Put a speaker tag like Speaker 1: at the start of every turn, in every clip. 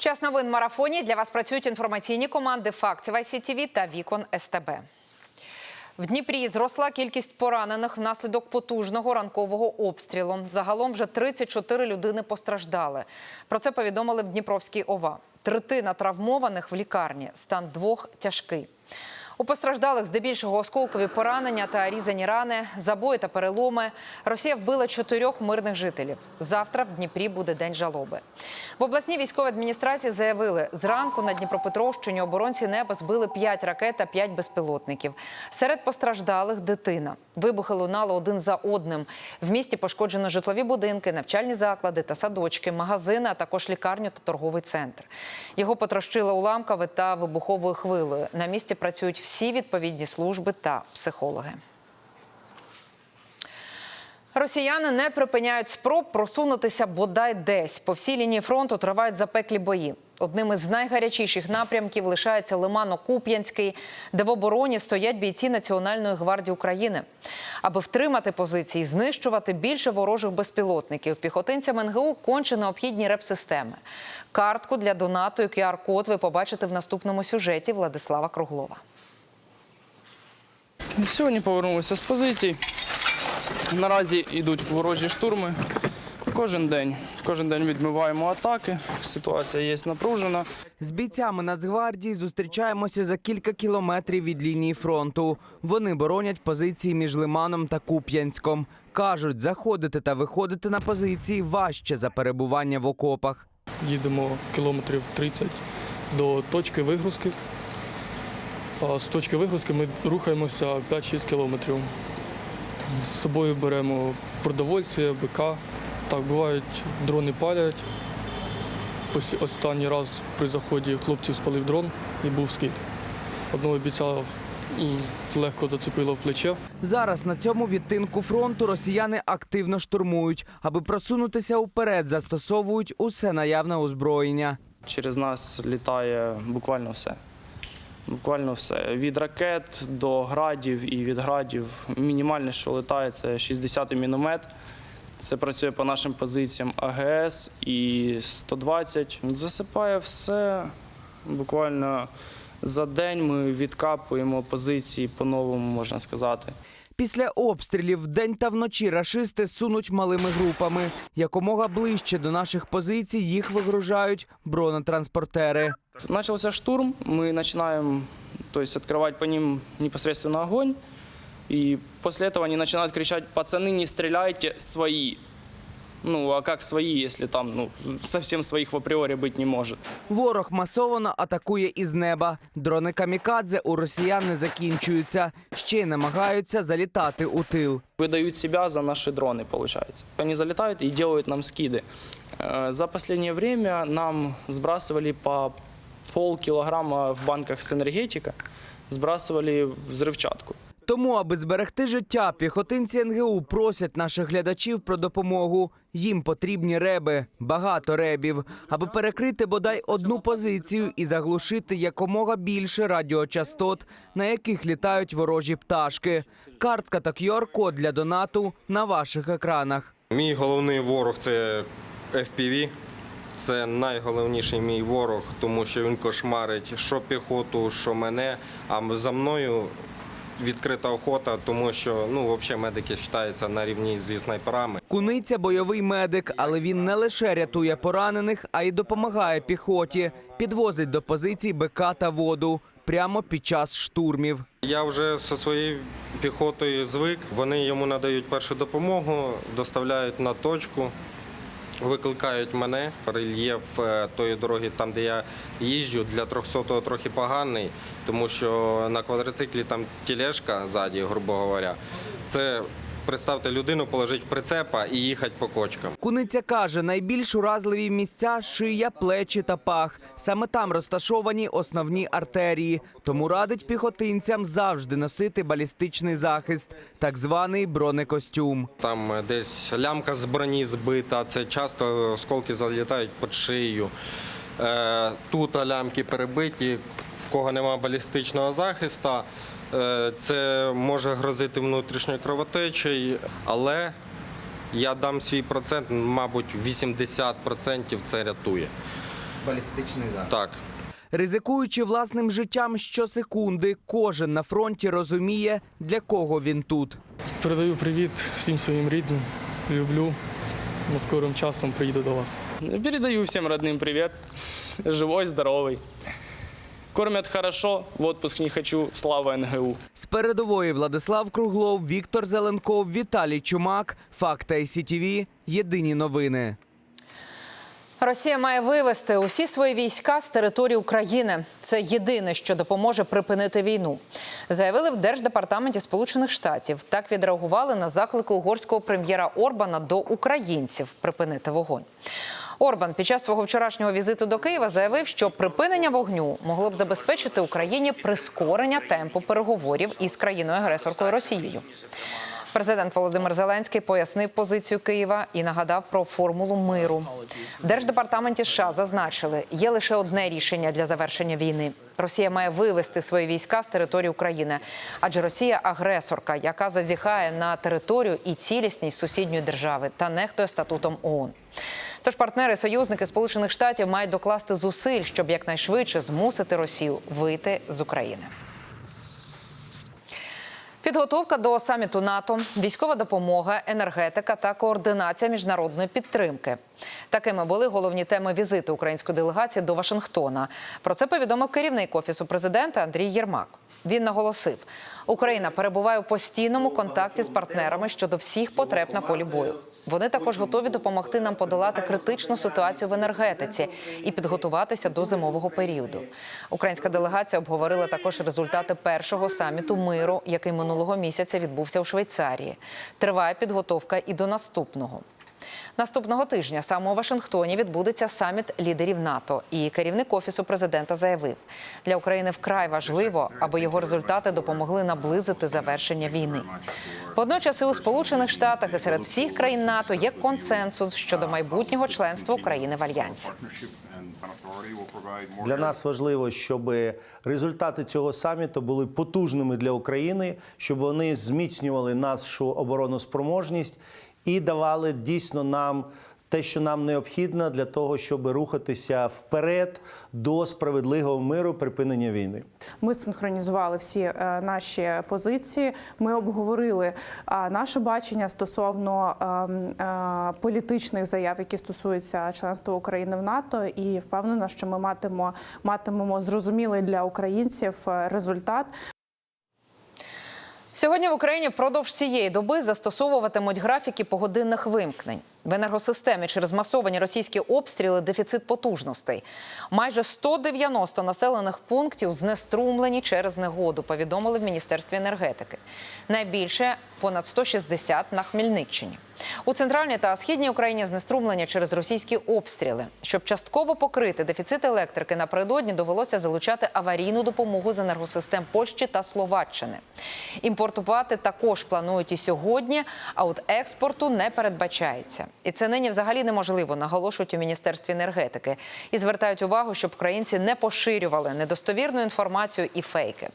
Speaker 1: Час новин марафоні. Для вас працюють інформаційні команди Фактів ICTV та Вікон СТБ. В Дніпрі зросла кількість поранених внаслідок потужного ранкового обстрілу. Загалом вже 34 людини постраждали. Про це повідомили в Дніпровській ОВА. Третина травмованих в лікарні, стан двох тяжкий. У постраждалих здебільшого осколкові поранення та різані рани, забої та переломи. Росія вбила чотирьох мирних жителів. Завтра в Дніпрі буде день жалоби. В обласній військовій адміністрації заявили, зранку на Дніпропетровщині оборонці неба збили п'ять ракет та п'ять безпілотників. Серед постраждалих дитина. Вибухи лунали один за одним. В місті пошкоджено житлові будинки, навчальні заклади та садочки, магазини, а також лікарню та торговий центр. Його потрощили уламками та вибуховою хвилею. На місці працюють всі відповідні служби та психологи. Росіяни не припиняють спроб просунутися бодай десь. По всій лінії фронту тривають запеклі бої. Одним із найгарячіших напрямків лишається Лимано-Куп'янський, де в обороні стоять бійці Національної гвардії України. Аби втримати позиції, знищувати більше ворожих безпілотників, піхотинцям НГУ конче необхідні реп-системи. Картку для донату і QR-код ви побачите в наступному сюжеті Владислава Круглова.
Speaker 2: Сьогодні повернулися з позицій. Наразі йдуть ворожі штурми. Кожен день. Кожен день відмиваємо атаки. Ситуація є напружена.
Speaker 3: З бійцями Нацгвардії зустрічаємося за кілька кілометрів від лінії фронту. Вони боронять позиції між Лиманом та Куп'янськом. Кажуть, заходити та виходити на позиції важче за перебування в окопах.
Speaker 4: їдемо кілометрів 30 до точки вигрузки. А з точки вигрузки ми рухаємося 5-6 кілометрів. З собою беремо продовольствие, БК. Так, бувають, дрони палять. Ось Останній раз при заході хлопців спалив дрон і був скид. Одного бійця легко зацепило в плече.
Speaker 3: Зараз на цьому відтинку фронту росіяни активно штурмують. Аби просунутися уперед, застосовують усе наявне озброєння.
Speaker 2: Через нас літає буквально все. Буквально все. Від ракет до градів і від градів. Мінімальне, що літає, це 60-й міномет. Це працює по нашим позиціям АГС і 120. Засипає все. Буквально за день ми відкапуємо позиції по-новому, можна сказати.
Speaker 3: Після обстрілів вдень та вночі рашисти сунуть малими групами. Якомога ближче до наших позицій їх вигружають бронетранспортери.
Speaker 2: Начался штурм, мы начинаем то есть, открывать по ним непосредственно огонь. И после этого они начинают кричать, пацаны, не стреляйте, свои. Ну, а как свои, если там ну, совсем своих в априори быть не может?
Speaker 3: Ворог масово атакує із неба. Дрони камікадзе у росіян не закінчуються. Ще й намагаються залітати у тил.
Speaker 2: Выдают себя за наши дроны, получается. Они залетают и делают нам скиды. Э, За последнее время нам сбрасывали по полкилограмма в банках с энергетика, сбрасывали взрывчатку.
Speaker 3: Тому, аби зберегти життя, піхотинці НГУ просять наших глядачів про допомогу. Їм потрібні реби, багато ребів, аби перекрити бодай одну позицію і заглушити якомога більше радіочастот, на яких літають ворожі пташки. Картка та QR-код для донату на ваших екранах.
Speaker 5: Мій головний ворог це FPV. Це найголовніший мій ворог, тому що він кошмарить що піхоту, що мене. А за мною відкрита охота, тому що ну, взагалі медики вважаються на рівні зі снайперами.
Speaker 3: Куниця бойовий медик, але він не лише рятує поранених, а й допомагає піхоті. Підвозить до позицій БК та воду прямо під час штурмів.
Speaker 5: Я вже зі своєю піхотою звик. Вони йому надають першу допомогу, доставляють на точку. Викликають мене. Рельєф е, тої дороги, там де я їжджу, для 300-го трохи поганий, тому що на квадроциклі там тілешка ззаді, грубо говоря. Це представте людину, положить в прицепа і їхати по кочкам.
Speaker 3: Куниця каже, найбільш уразливі місця шия, плечі та пах. Саме там розташовані основні артерії. Тому радить піхотинцям завжди носити балістичний захист, так званий бронекостюм.
Speaker 5: Там е, десь лямка з броні збита, це часто осколки залітають під шию. Е, Тут лямки перебиті, в кого немає балістичного захисту. Е, Це може грозити внутрішньою кровотечею, але я дам свій процент, мабуть, 80% це рятує.
Speaker 6: Балістичний захист.
Speaker 5: Так.
Speaker 3: Ризикуючи власним життям щосекунди, кожен на фронті розуміє, для кого він тут.
Speaker 4: Передаю привіт всім своїм рідним. Люблю. Скорим часом приїду до вас.
Speaker 2: Передаю всем родным привет. Живой, здоровый. Кормят хорошо, в отпуск не хочу, слава НГУ.
Speaker 3: З передової Владислав Круглов, Віктор Зеленков, Віталій Чумак. Факт ICTV. Єдині новини.
Speaker 1: Росія має вивести усі свої війська з території України. Це єдине, що допоможе припинити війну. Заявили в Держдепартаменті Сполучених Штатів. Так відреагували на заклики угорського прем'єра Орбана до українців припинити вогонь. Орбан під час свого вчорашнього візиту до Києва заявив, що припинення вогню могло б забезпечити Україні прискорення темпу переговорів із країною-агресоркою Росією. Президент Володимир Зеленський пояснив позицію Києва і нагадав про формулу миру. Держдепартаменті США зазначили, є лише одне рішення для завершення війни. Росія має вивести свої війська з території України, адже Росія агресорка, яка зазіхає на територію і цілісність сусідньої держави та нехтує статутом ООН. Тож партнери союзники Сполучених Штатів мають докласти зусиль, щоб якнайшвидше змусити Росію вийти з України. Підготовка до саміту НАТО, військова допомога, енергетика та координація міжнародної підтримки. Такими були головні теми візиту української делегації до Вашингтона. Про це повідомив керівник офісу президента Андрій Єрмак. Він наголосив, Україна перебуває у постійному контакті з партнерами щодо всіх потреб на полі бою. Вони також готові допомогти нам подолати критичну ситуацію в енергетиці і підготуватися до зимового періоду. Українська делегація обговорила також результати першого саміту миру, який минулого місяця відбувся у Швейцарії. Триває підготовка і до наступного. Наступного тижня саме у Вашингтоні відбудеться саміт лідерів НАТО. І керівник офісу президента заявив, для України вкрай важливо, аби його результати допомогли наблизити завершення війни. Водночас і у Сполучених Штатах і серед всіх країн НАТО є консенсус щодо майбутнього членства України в альянсі.
Speaker 7: Для нас важливо, щоб результати цього саміту були потужними для України, щоб вони зміцнювали нашу обороноспроможність і давали дійсно нам те, що нам необхідно для того, щоб рухатися вперед до справедливого миру, припинення війни.
Speaker 8: Ми синхронізували всі е, наші позиції. Ми обговорили е, наше бачення стосовно е, е, політичних заяв, які стосуються членства України в НАТО, і впевнена, що ми матимемо, матимемо зрозумілий для українців результат.
Speaker 1: Сьогодні в Україні впродовж цієї доби застосовуватимуть графіки погодинних вимкнень. В енергосистемі через масовані російські обстріли дефіцит потужностей. Майже 190 населених пунктів знеструмлені через негоду, повідомили в Міністерстві енергетики. Найбільше понад 160 на Хмельниччині. У центральній та східній Україні знеструмлення через російські обстріли. Щоб частково покрити дефіцит електрики, напередодні довелося залучати аварійну допомогу з енергосистем Польщі та Словаччини. Імпортувати також планують і сьогодні, а от експорту не передбачається. І це нині взагалі неможливо, наголошують у міністерстві енергетики. І звертають увагу, щоб українці не поширювали недостовірну інформацію і фейки.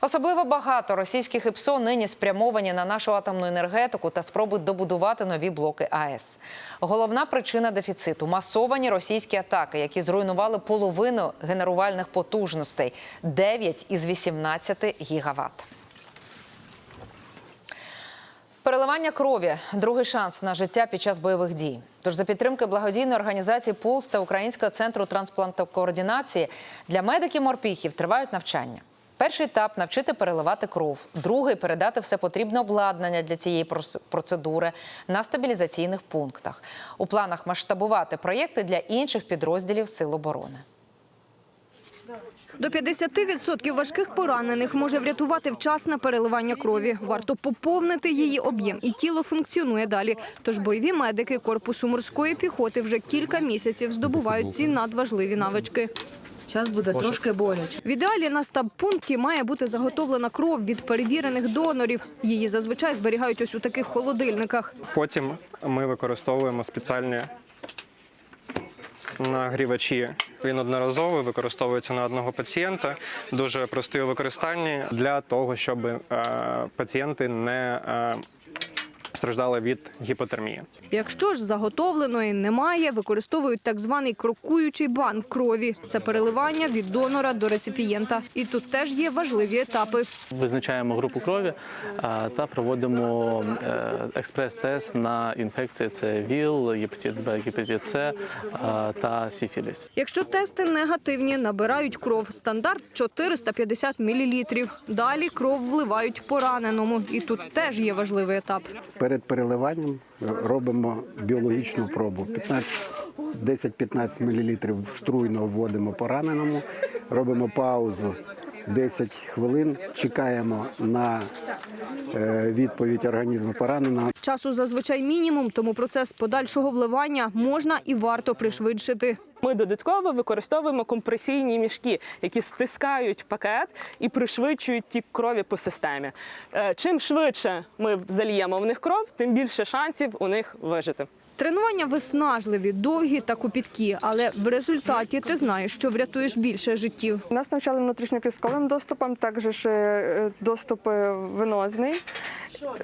Speaker 1: Особливо багато російських ІПСО нині спрямовані на нашу атомну енергетику та спробують добудувати нові блоки АЕС. Головна причина дефіциту масовані російські атаки, які зруйнували половину генерувальних потужностей 9 із 18 гігаватт. Переливання крові другий шанс на життя під час бойових дій. Тож за підтримки благодійної організації Пулс та Українського центру трансплантокоординації для медиків морпіхів тривають навчання. Перший етап навчити переливати кров, другий передати все потрібне обладнання для цієї процедури на стабілізаційних пунктах. У планах масштабувати проєкти для інших підрозділів Сил оборони.
Speaker 9: До 50% важких поранених може врятувати вчасне переливання крові. Варто поповнити її об'єм, і тіло функціонує далі. Тож бойові медики корпусу морської піхоти вже кілька місяців здобувають ці надважливі навички.
Speaker 10: Зараз буде трошки боляче.
Speaker 9: В ідеалі на стаб-пункті має бути заготовлена кров від перевірених донорів. Її зазвичай зберігають ось у таких холодильниках.
Speaker 11: Потім ми використовуємо спеціальні нагрівачі. Він одноразовий, використовується на одного пацієнта. Дуже простий у використанні для того, щоб е, пацієнти не е, страждали від гіпотермії.
Speaker 9: Якщо ж заготовленої немає, використовують так званий крокуючий банк крові. Це переливання від донора до реципієнта. І тут теж є важливі етапи.
Speaker 6: Визначаємо групу крові та проводимо е, експрес-тест на інфекції. Це ВІЛ, гепатит Б, гепатит С та сіфіліс.
Speaker 9: Якщо тести негативні, набирають кров. Стандарт 450 мл. Далі кров вливають пораненому. І тут теж є важливий етап.
Speaker 12: Перед переливанням робимо біологічну пробу. 15 10-15 мл струйно вводимо пораненому, робимо паузу 10 хвилин, чекаємо на е, відповідь організму пораненого.
Speaker 9: Часу зазвичай мінімум, тому процес подальшого вливання можна і варто пришвидшити.
Speaker 13: Ми додатково використовуємо компресійні мішки, які стискають пакет і пришвидшують тік крові по системі. Е, Чим швидше ми зальємо в них кров, тим більше шансів у них вижити.
Speaker 9: Тренування виснажливі, довгі та копіткі, але в результаті ти знаєш, що врятуєш більше життів.
Speaker 13: Нас навчали внутрішньокістковим доступом, також е, доступ венозний.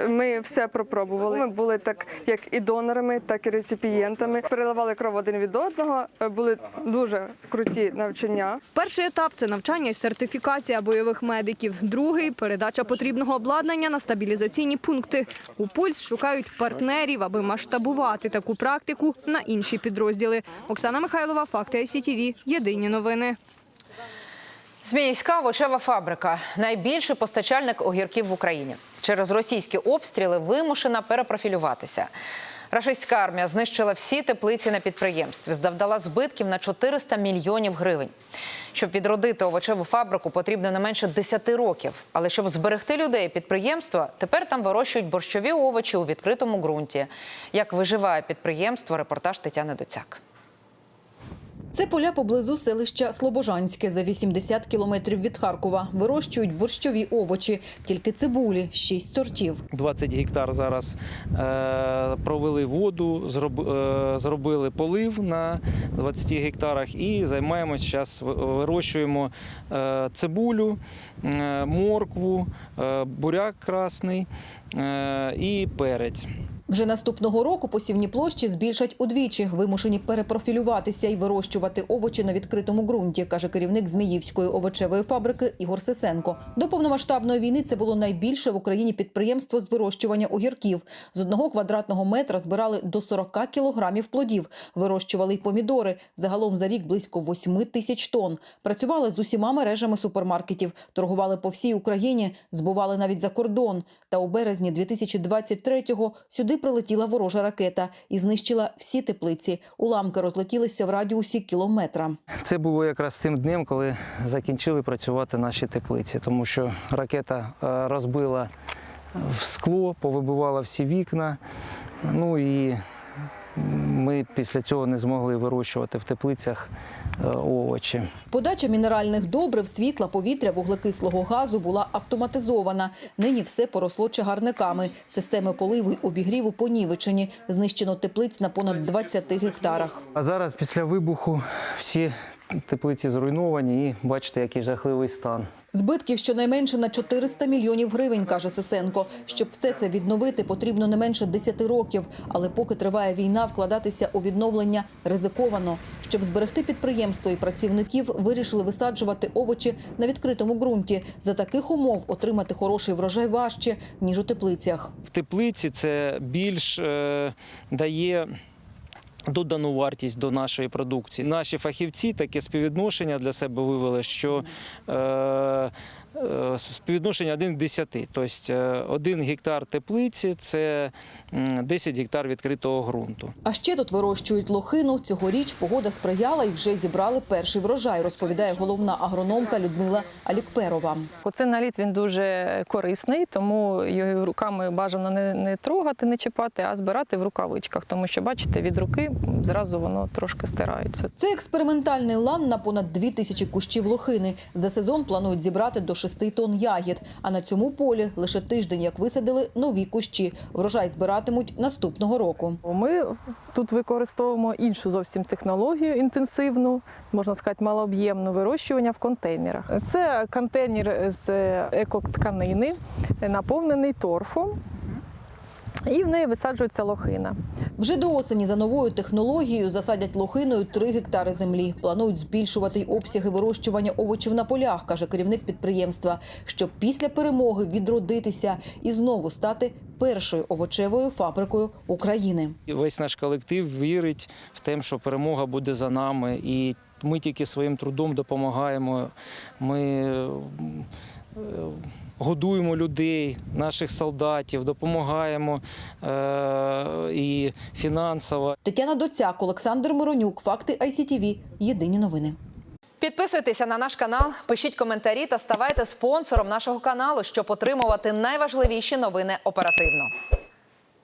Speaker 13: Ми все пропробували. Ми були так як і донорами, так і реципієнтами. Переливали кров один від одного. Е, Були дуже круті навчання.
Speaker 9: Перший етап це навчання і сертифікація бойових медиків. Другий передача потрібного обладнання на стабілізаційні пункти. У пульс шукають партнерів, аби масштабувати таку практику на інші підрозділи. Оксана Михайлова, факти ICTV. Єдині новини.
Speaker 1: Зміївська овочева фабрика найбільший постачальник огірків в Україні. Через російські обстріли вимушена перепрофілюватися. Рашистська армія знищила всі теплиці на підприємстві, завдала збитків на 400 мільйонів гривень. Щоб відродити овочеву фабрику, потрібно не менше 10 років. Але щоб зберегти людей підприємства, тепер там вирощують борщові овочі у відкритому ґрунті. Як виживає підприємство, репортаж Тетяни Доцяк.
Speaker 10: Це поля поблизу селища Слобожанське за 80 кілометрів від Харкова. Вирощують борщові овочі, тільки цибулі, шість сортів.
Speaker 14: 20 гектар зараз е, провели воду, е, зробили полив на 20 гектарах і займаємось зараз, вирощуємо е, цибулю, моркву, буряк красний і перець.
Speaker 10: Вже наступного року посівні площі збільшать удвічі, вимушені перепрофілюватися і вирощувати овочі на відкритому ґрунті, каже керівник Зміївської овочевої фабрики Ігор Сисенко. До повномасштабної війни це було найбільше в Україні підприємство з вирощування огірків. З одного квадратного метра збирали до 40 кілограмів плодів. Вирощували й помідори. Загалом за рік близько 8 тисяч тонн. Працювали з усіма мережами супермаркетів, торгували по всій Україні, збували навіть за кордон. Та у березні 2023-го сюди прилетіла ворожа ракета і знищила всі теплиці. Уламки розлетілися в радіусі кілометра.
Speaker 14: Це було якраз цим днем, коли закінчили працювати наші теплиці, тому що ракета е, розбила в скло, повибивала всі вікна. Ну і ми після цього не змогли вирощувати в теплицях е, овочі.
Speaker 10: Подача мінеральних добрив, світла, повітря, вуглекислого газу була автоматизована. Нині все поросло чагарниками. Системи поливу й обігріву понівечені. Знищено теплиць на понад 20 гектарах.
Speaker 14: А зараз після вибуху всі теплиці зруйновані і бачите, який жахливий стан.
Speaker 10: Збитків щонайменше на 400 мільйонів гривень, каже Сисенко. Щоб все це відновити, потрібно не менше 10 років. Але поки триває війна, вкладатися у відновлення ризиковано. Щоб зберегти підприємство і працівників, вирішили висаджувати овочі на відкритому ґрунті. За таких умов отримати хороший врожай важче, ніж у теплицях.
Speaker 14: В теплиці це більш е, дає. Додану вартість до нашої продукції. Наші фахівці таке співвідношення для себе вивели, що е, співвідношення 1 к 10. Тобто е, один гектар теплиці це м, 10 гектар відкритого ґрунту.
Speaker 10: А ще тут вирощують лохину. Цьогоріч погода сприяла і вже зібрали перший врожай, розповідає головна агрономка Людмила Алікперова.
Speaker 13: Оцей наліт він дуже корисний, тому його руками бажано не, не трогати, не чіпати, а збирати в рукавичках, тому що бачите, від руки зразу воно трошки стирається.
Speaker 10: Це експериментальний лан на понад дві тисячі кущів лохини. За сезон планують зібрати до 6 тонн ягід. А на цьому полі лише тиждень, як висадили нові кущі. Врожай збиратимуть наступного року.
Speaker 13: Ми тут використовуємо іншу зовсім технологію інтенсивну, можна сказати, малооб'ємну вирощування в контейнерах. Це контейнер з екотканини, наповнений торфом.
Speaker 15: І в неї висаджується лохина.
Speaker 10: Вже до осені за новою технологією засадять лохиною 3 гектари землі. Планують збільшувати й обсяги вирощування овочів на полях, каже керівник підприємства, щоб після перемоги відродитися і знову стати першою овочевою фабрикою України.
Speaker 14: Весь наш колектив вірить в те, що перемога буде за нами, і ми тільки своїм трудом допомагаємо. Ми е, годуємо людей, наших солдатів, допомагаємо е, і фінансово.
Speaker 10: Тетяна Доцяк, Олександр Миронюк. Факти ICTV. Єдині новини.
Speaker 1: Підписуйтеся на наш канал, пишіть коментарі та ставайте спонсором нашого каналу, щоб отримувати найважливіші новини оперативно.